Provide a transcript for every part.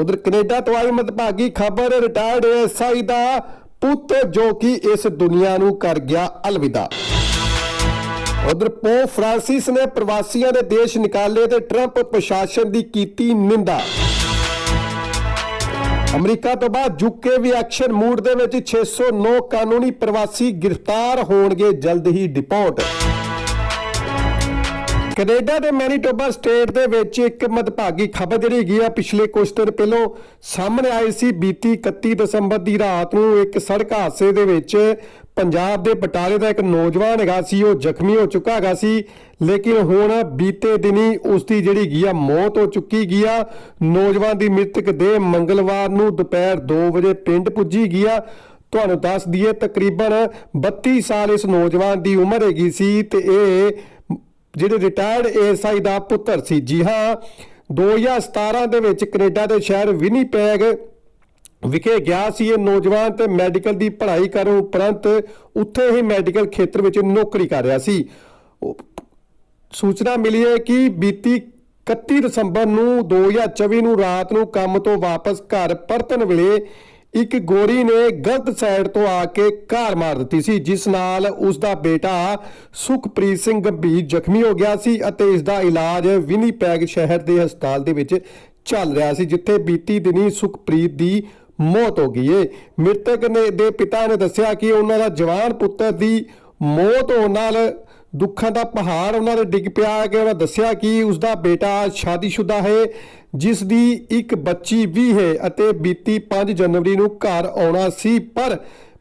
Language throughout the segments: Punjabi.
ਉਧਰ ਕੈਨੇਡਾ ਤੋਂ ਆਈ ਮਤਭਾਗੀ ਖਬਰ ਰਿਟਾਇਰਡ ਐਸਆਈ ਦਾ ਪੁੱਤ ਜੋ ਕਿ ਇਸ ਦੁਨੀਆ ਨੂੰ ਕਰ ਗਿਆ ਅਲਵਿਦਾ। ਉਧਰ ਪੋ ਫ੍ਰਾਂਸਿਸ ਨੇ ਪ੍ਰਵਾਸੀਆਂ ਦੇ ਦੇਸ਼ ਨਿਕਾਲੇ ਤੇ ਟਰੰਪ ਪ੍ਰਸ਼ਾਸਨ ਦੀ ਕੀਤੀ ਨਿੰਦਾ। ਅਮਰੀਕਾ ਤੋਂ ਬਾਅਦ ਯੂਕੇ ਵੀ ਐਕਸ਼ਨ ਮੂਡ ਦੇ ਵਿੱਚ 609 ਕਾਨੂੰਨੀ ਪ੍ਰਵਾਸੀ ਗ੍ਰਿਫਤਾਰ ਹੋਣਗੇ, ਜਲਦ ਹੀ ਡਿਪੋਰਟ। ਕੈਨੇਡਾ ਦੇ ਮੈਨੀਟੋਬਾ ਸਟੇਟ ਦੇ ਵਿੱਚ ਇੱਕ ਮਦਭਾਗੀ ਖਬਰ ਜਿਹੜੀ ਹੈਗੀ ਆ, ਪਿਛਲੇ ਕੁਝ ਦਿਨ ਪਹਿਲਾਂ ਸਾਹਮਣੇ ਆਈ ਸੀ, ਬੀਤੀ 31 ਦਸੰਬਰ ਦੀ ਰਾਤ ਨੂੰ ਇੱਕ ਸੜਕ ਹਾਦਸੇ ਦੇ ਵਿੱਚ ਪੰਜਾਬ ਦੇ ਬਟਾਲੇ ਦਾ ਇੱਕ ਨੌਜਵਾਨ ਹੈਗਾ ਸੀ, ਉਹ ਜ਼ਖਮੀ ਹੋ ਚੁੱਕਾ ਹੈਗਾ ਸੀ, ਲੇਕਿਨ ਹੁਣ ਬੀਤੇ ਦਿਨੀ ਉਸ ਦੀ ਜਿਹੜੀ ਹੈਗੀ ਆ, ਮੌਤ ਹੋ ਚੁੱਕੀ ਗਈ ਆ। ਨੌਜਵਾਨ ਦੀ ਮ੍ਰਿਤਕ ਦੇਹ ਮੰਗਲਵਾਰ ਨੂੰ ਦੁਪਹਿਰ 2 ਵਜੇ ਪਿੰਡ ਪੁੱਜੀ ਗਈ ਆ। ਤੁਹਾਨੂੰ ਦੱਸ ਦਈਏ, ਤਕਰੀਬਨ 32 ਸਾਲ ਇਸ ਨੌਜਵਾਨ ਦੀ ਉਮਰ ਹੈਗੀ ਸੀ ਤੇ ਇਹ ਜਿਹੜੇ ਰਿਟਾਇਰਡ ਏਐਸਆਈ ਦਾ ਪੁੱਤਰ ਸੀ। ਜੀ ਹਾਂ 2017 ਦੇ ਵਿੱਚ ਕੈਨੇਡਾ ਦੇ ਸ਼ਹਿਰ ਵਿਨੀਪੈਗ ਵਿਖੇ ਗਿਆ ਸੀ। ਇਹ ਨੌਜਵਾਨ ਤੇ ਮੈਡੀਕਲ ਦੀ ਪੜ੍ਹਾਈ ਕਰਨ ਉਪਰੰਤ ਉੱਥੇ ਹੀ ਮੈਡੀਕਲ ਖੇਤਰ ਵਿੱਚ ਨੌਕਰੀ ਕਰ ਰਿਹਾ ਸੀ। ਸੂਚਨਾ ਮਿਲੀ ਹੈ ਕਿ ਬੀਤੀ 31 ਦਸੰਬਰ ਨੂੰ 2024 ਨੂੰ ਰਾਤ ਨੂੰ ਕੰਮ ਤੋਂ ਵਾਪਸ ਘਰ ਪਰਤਣ ਵੇਲੇ ਇੱਕ ਗੋਰੀ ਨੇ ਗਲਤ ਸਾਈਡ ਤੋਂ ਆ ਕੇ ਕਾਰ ਮਾਰ ਦਿੱਤੀ ਸੀ, ਜਿਸ ਨਾਲ ਉਸ ਦਾ ਬੇਟਾ ਸੁਖਪ੍ਰੀਤ ਸਿੰਘ ਗੰਭੀਰ ਜ਼ਖਮੀ ਹੋ ਗਿਆ ਸੀ ਅਤੇ ਇਸ ਦਾ ਇਲਾਜ ਵਿਨੀਪੈਗ ਸ਼ਹਿਰ ਦੇ ਹਸਪਤਾਲ ਦੇ ਵਿੱਚ ਚੱਲ ਰਿਹਾ ਸੀ, ਜਿੱਥੇ ਬੀਤੀ ਦਿਨੀ ਸੁਖਪ੍ਰੀਤ ਦੀ ਮੌਤ ਹੋ ਗਈ ਏ। ਮ੍ਰਿਤਕ ਨੇ ਦੇ ਪਿਤਾ ਨੇ ਦੱਸਿਆ ਕਿ ਉਹਨਾਂ ਦਾ ਜਵਾਨ ਪੁੱਤਰ ਦੀ ਮੌਤ ਹੋਣ ਨਾਲ ਦੁੱਖਾਂ ਦਾ ਪਹਾੜ ਉਹਨਾਂ ਦੇ ਡਿੱਗ ਪਿਆ ਕਿ ਉਹਨਾਂ ਦੱਸਿਆ ਕਿ ਉਸ ਦਾ ਬੇਟਾ ਸ਼ਾਦੀशुदा ਹੈ ਜਿਸ ਦੀ ਇੱਕ ਬੱਚੀ ਵੀ ਹੈ ਅਤੇ ਬੀਤੀ 5 ਜਨਵਰੀ ਨੂੰ ਘਰ ਆਉਣਾ ਸੀ, ਪਰ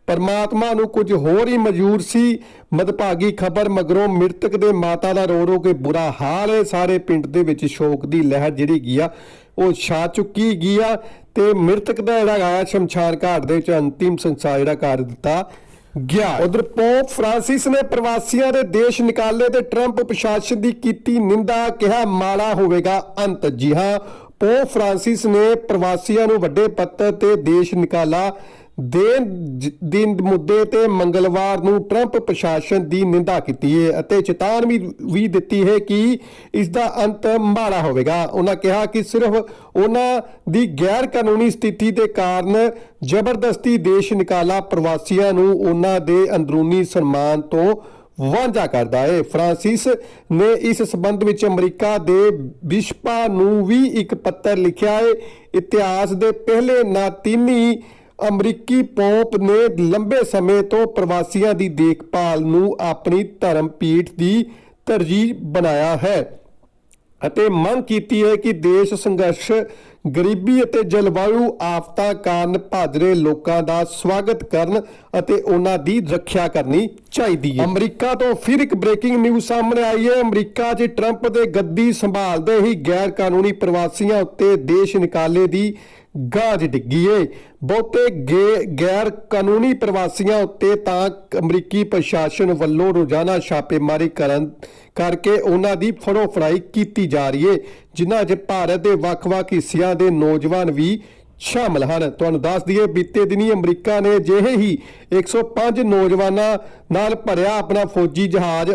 ਪਰਮਾਤਮਾ ਨੂੰ ਕੁਝ ਹੋਰ ਹੀ ਮਨਜ਼ੂਰ ਸੀ। ਮਦਭਾਗੀ ਖਬਰ ਮਗਰੋਂ ਮ੍ਰਿਤਕ ਦੇ ਮਾਤਾ ਦਾ ਰੋ ਰੋ ਕੇ ਬੁਰਾ ਹਾਲ ਹੈ। ਸਾਰੇ ਪਿੰਡ ਦੇ ਵਿੱਚ ਸ਼ੋਕ ਦੀ ਲਹਿਰ ਜਿਹੜੀ ਗਈ ਆ, ਉਹ ਛਾ ਚੁੱਕੀ ਗਈ ਆ ਤੇ ਮ੍ਰਿਤਕ ਦਾ ਜਿਹੜਾ ਆ ਸ਼ਮਸ਼ਾਨ ਘਾਟ ਦੇ ਵਿੱਚ ਅੰਤਿਮ ਸੰਸਕਾਰ ਜਿਹੜਾ ਕਰ ਦਿੱਤਾ ਗਿਆ ਉਧਰ ਪੋਪ ਫ੍ਰਾਂਸਿਸ ਨੇ ਪ੍ਰਵਾਸੀਆਂ ਦੇ ਦੇਸ਼ ਨਿਕਾਲੇ ਤੇ ਟਰੰਪ ਪ੍ਰਸ਼ਾਸਨ ਦੀ ਕੀਤੀ ਨਿੰਦਾ ਕਿਹਾ ਮਾੜਾ ਹੋਵੇਗਾ ਅੰਤ। ਜੀ ਹਾਂ, ਪੋਪ ਫ੍ਰਾਂਸਿਸ ਨੇ ਪ੍ਰਵਾਸੀਆਂ ਨੂੰ ਵੱਡੇ ਪੱਤਰ ਤੇ ਦੇਸ਼ ਨਿਕਾਲਾ ਦੇਣ ਦਿਨ ਮੁੱਦੇ ਤੇ ਮੰਗਲਵਾਰ ਨੂੰ ਟਰੰਪ ਪ੍ਰਸ਼ਾਸਨ ਦੀ ਨਿੰਦਾ ਕੀਤੀ ਹੈ ਅਤੇ ਚੇਤਾਵਨੀ ਵੀ ਦਿੱਤੀ ਹੈ ਕਿ ਇਸ ਦਾ ਅੰਤ ਮਾੜਾ ਹੋਵੇਗਾ। ਉਹਨਾਂ ਕਿਹਾ ਕਿ ਸਿਰਫ ਉਹਨਾਂ ਦੀ ਗੈਰ ਕਾਨੂੰਨੀ ਸਥਿਤੀ ਦੇ ਕਾਰਨ ਜ਼ਬਰਦਸਤੀ ਦੇਸ਼ ਨਿਕਾਲਾ ਪ੍ਰਵਾਸੀਆਂ ਨੂੰ ਉਹਨਾਂ ਦੇ ਅੰਦਰੂਨੀ ਸਨਮਾਨ ਤੋਂ ਵਾਂਝਾ ਕਰਦਾ ਹੈ ਫ੍ਰਾਂਸਿਸ ਨੇ ਇਸ ਸਬੰਧ ਵਿੱਚ ਅਮਰੀਕਾ ਦੇ ਬਿਸ਼ਪਾ ਨੂੰ ਵੀ ਇੱਕ ਪੱਤਰ ਲਿਖਿਆ ਹੈ ਇਤਿਹਾਸ ਦੇ ਪਹਿਲੇ ਨਾਤੀਨੀ ਅਮਰੀਕੀ ਪੋਪ ਨੇ ਲੰਬੇ ਸਮੇਂ ਤੋਂ ਪ੍ਰਵਾਸੀਆਂ ਦੀ ਦੇਖਭਾਲ ਨੂੰ ਆਪਣੀ ਧਰਮ ਪੀਠ ਦੀ ਤਰਜੀਹ ਬਣਾਇਆ ਹੈ ਅਤੇ ਮੰਗ ਕੀਤੀ ਹੈ ਕਿ ਦੇਸ਼ ਸੰਘਰਸ਼ ਗਰੀਬੀ ਅਤੇ ਜਲਵਾਯੂ ਆਫਤਾਂ ਕਾਰਨ ਭਾਜਰੇ ਲੋਕਾਂ ਦਾ ਸਵਾਗਤ ਕਰਨ ਅਤੇ ਉਹਨਾਂ ਦੀ ਰੱਖਿਆ ਕਰਨੀ ਚਾਹੀਦੀ ਹੈ। ਅਮਰੀਕਾ ਤੋਂ ਫਿਰ ਇੱਕ ਬ੍ਰੇਕਿੰਗ ਨਿਊਜ਼ ਸਾਹਮਣੇ ਆਈ ਹੈ। ਅਮਰੀਕਾ 'ਚ ਟਰੰਪ ਦੇ ਗੱਦੀ ਸੰਭਾਲਦੇ ਹੀ ਗੈਰ ਕਾਨੂੰਨੀ ਪ੍ਰਵਾਸੀਆਂ ਉੱਤੇ ਦੇਸ਼ ਨਿਕਾਲੇ ਦੀ ਗਾਜ ਡਿੱਗੀ ਏ। ਬਹੁਤੇ ਗੇ- ਗੈਰ ਕਾਨੂੰਨੀ ਪ੍ਰਵਾਸੀਆਂ ਉੱਤੇ ਤਾਂ ਅਮਰੀਕੀ ਪ੍ਰਸ਼ਾਸਨ ਵੱਲੋਂ ਰੋਜ਼ਾਨਾ ਛਾਪੇਮਾਰੀ ਕਰਨ ਕਰਕੇ ਉਹਨਾਂ ਦੀ ਫੜੋ ਫੜਾਈ ਕੀਤੀ ਜਾ ਰਹੀ ਏ। ਜਿਨ੍ਹਾਂ 'ਚ ਭਾਰਤ ਦੇ ਵੱਖ-ਵੱਖ ਹਿੱਸਿਆਂ ਦੇ ਨੌਜਵਾਨ ਵੀ ਸ਼ਾਮਲ ਹਨ। ਤੁਹਾਨੂੰ ਦੱਸ ਦਈਏ, ਬੀਤੇ ਦਿਨੀ ਅਮਰੀਕਾ ਨੇ ਜਿਹੇ ਹੀ 105 ਨੌਜਵਾਨਾਂ ਨਾਲ ਭਰਿਆ ਆਪਣਾ ਫੌਜੀ ਜਹਾਜ਼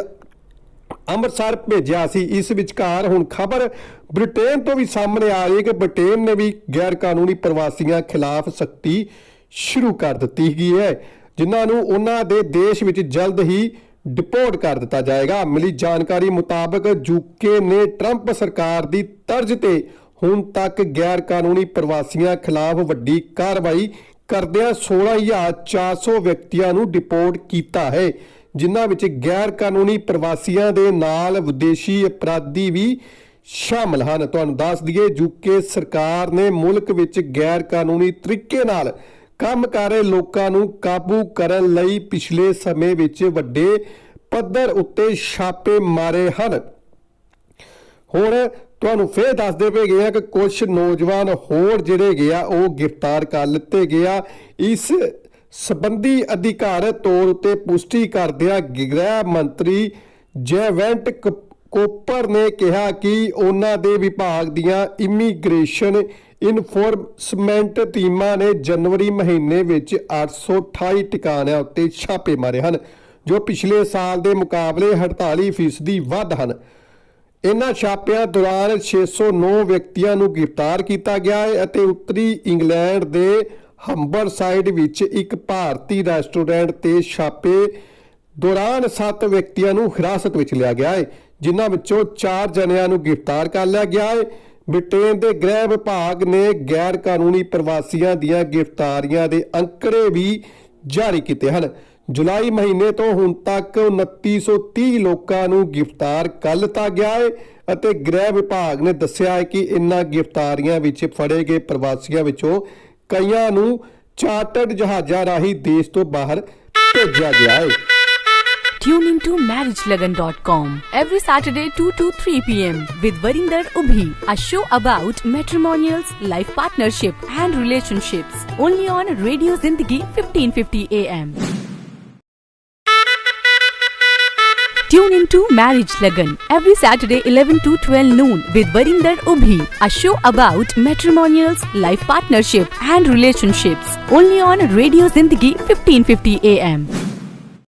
ਅੰਮ੍ਰਿਤਸਰ ਭੇਜਿਆ ਸੀ। ਇਸ ਵਿਚਕਾਰ ਹੁਣ ਖਬਰ ਬ੍ਰਿਟੇਨ ਤੋਂ ਵੀ ਸਾਹਮਣੇ ਆ ਰਹੀ ਹੈ ਕਿ ਬ੍ਰਿਟੇਨ ਨੇ ਵੀ ਗੈਰ ਕਾਨੂੰਨੀ ਪ੍ਰਵਾਸੀਆਂ ਖਿਲਾਫ ਸਖਤੀ ਸ਼ੁਰੂ ਕਰ ਦਿੱਤੀ ਗਈ ਹੈ, ਜਿਨ੍ਹਾਂ ਨੂੰ ਉਹਨਾਂ ਦੇ ਦੇਸ਼ ਵਿੱਚ ਜਲਦ ਹੀ ਡਿਪੋਰਟ ਕਰ ਦਿੱਤਾ ਜਾਏਗਾ। ਮਿਲੀ ਜਾਣਕਾਰੀ ਮੁਤਾਬਕ ਯੂਕੇ ਨੇ ਟਰੰਪ ਸਰਕਾਰ ਦੀ ਤਰਜ਼ ਤੇ ਹੁਣ ਤੱਕ ਗੈਰ ਕਾਨੂੰਨੀ ਪ੍ਰਵਾਸੀਆਂ ਖਿਲਾਫ ਵੱਡੀ ਕਾਰਵਾਈ ਕਰਦਿਆਂ 16400 ਵਿਅਕਤੀਆਂ ਨੂੰ ਡਿਪੋਰਟ ਕੀਤਾ ਹੈ, ਜਿਨ੍ਹਾਂ ਵਿੱਚ ਗੈਰ ਕਾਨੂੰਨੀ ਪ੍ਰਵਾਸੀਆਂ ਦੇ ਨਾਲ ਵਿਦੇਸ਼ੀ ਅਪਰਾਧੀ ਵੀ ਸ਼ਾਮਲ ਹਨ। ਤੁਹਾਨੂੰ ਦੱਸ ਦਈਏ ਯੂਕੇ ਸਰਕਾਰ ਨੇ ਮੁਲਕ ਵਿੱਚ ਗੈਰ ਕਾਨੂੰਨੀ ਤਰੀਕੇ ਨਾਲ ਕੰਮ ਕਰ ਰਹੇ ਲੋਕਾਂ ਨੂੰ ਕਾਬੂ ਕਰਨ ਲਈ ਪਿਛਲੇ ਸਮੇਂ ਵਿੱਚ ਵੱਡੇ ਪੱਧਰ ਉੱਤੇ ਛਾਪੇ ਮਾਰੇ ਹਨ। ਹੁਣ ਤੁਹਾਨੂੰ ਫੇਰ ਦੱਸਦੇ ਪਏ ਗਏ ਕਿ ਕੁਝ ਨੌਜਵਾਨ ਹੋਰ ਜਿਹੜੇ ਗਿਆ ਉਹ ਗ੍ਰਿਫਤਾਰ ਕਰ ਲਿੱਤੇ ਗਿਆ ਇਸ ਸਬੰਧੀ ਅਧਿਕਾਰਤ ਤੌਰ ਉਤੇ ਪੁਸ਼ਟੀ ਕਰਦਿਆਂ ਗ੍ਰਹਿ ਮੰਤਰੀ ਜੈਵੈਂਟ ਕੋਪਰ ਨੇ ਕਿਹਾ ਕਿ ਉਹਨਾਂ ਦੇ ਵਿਭਾਗ ਦੀਆਂ ਇਮੀਗ੍ਰੇਸ਼ਨ ਇਨਫੋਰਸਮੈਂਟ ਟੀਮਾਂ ਨੇ ਜਨਵਰੀ ਮਹੀਨੇ ਵਿੱਚ 828 ਟਿਕਾਣਿਆਂ ਉੱਤੇ ਛਾਪੇ ਮਾਰੇ ਹਨ, ਜੋ ਪਿਛਲੇ ਸਾਲ ਦੇ ਮੁਕਾਬਲੇ 48% ਵੱਧ ਹਨ। ਇਨ੍ਹਾਂ ਛਾਪਿਆਂ ਦੌਰਾਨ 609 ਵਿਅਕਤੀਆਂ ਨੂੰ ਗ੍ਰਿਫਤਾਰ ਕੀਤਾ ਗਿਆ ਹੈ ਅਤੇ ਉੱਤਰੀ ਇੰਗਲੈਂਡ ਦੇ ਹੰਬਰਸਾਈਡ ਵਿੱਚ ਇੱਕ ਭਾਰਤੀ ਰੈਸਟੋਰੈਂਟ ਤੇ ਛਾਪੇ ਦੌਰਾਨ 7 ਵਿਅਕਤੀਆਂ ਨੂੰ ਹਿਰਾਸਤ ਵਿੱਚ ਲਿਆ ਗਿਆ ਹੈ, ਜਿਨ੍ਹਾਂ ਵਿੱਚੋਂ 4 ਜਣਿਆਂ ਨੂੰ ਗ੍ਰਿਫਤਾਰ ਕਰ ਲਿਆ ਗਿਆ ਹੈ। ਬ੍ਰਿਟੇਨ ਦੇ ਗ੍ਰਹਿ ਵਿਭਾਗ ਨੇ ਗੈਰ ਕਾਨੂੰਨੀ ਪ੍ਰਵਾਸੀਆਂ ਦੀਆਂ ਗ੍ਰਿਫਤਾਰੀਆਂ ਦੇ ਅੰਕੜੇ ਵੀ ਜਾਰੀ ਕੀਤੇ ਹਨ। ਜੁਲਾਈ ਮਹੀਨੇ ਤੋਂ ਹੁਣ ਤੱਕ 2930 ਲੋਕਾਂ ਨੂੰ ਗ੍ਰਿਫਤਾਰ ਕਰ ਲਿੱਤਾ ਗਿਆ ਹੈ ਅਤੇ ਗ੍ਰਹਿ ਵਿਭਾਗ ਨੇ ਦੱਸਿਆ ਹੈ ਕਿ ਇਨ੍ਹਾਂ ਗ੍ਰਿਫਤਾਰੀਆਂ ਵਿੱਚ ਫੜੇ ਗਏ ਪ੍ਰਵਾਸੀਆਂ ਵਿੱਚੋਂ ਕਈਆਂ ਨੂੰ ਚਾਰਟਰਡ ਜਹਾਜ਼ਾਂ ਰਾਹੀਂ ਦੇਸ਼ ਤੋਂ ਬਾਹਰ ਭੇਜਿਆ ਗਿਆ ਹੈ Tune into marriagelagan.com every Saturday 2 to 3 p.m. with Varinder Ubhi, a show about matrimonials, life partnership and relationships. Only on Radio Zindagi 1550 AM. Tune into Marriage Lagan every Saturday 11 to 12 noon with Varinder Ubhi, a show about matrimonials, life partnership and relationships. Only on Radio Zindagi 1550 AM.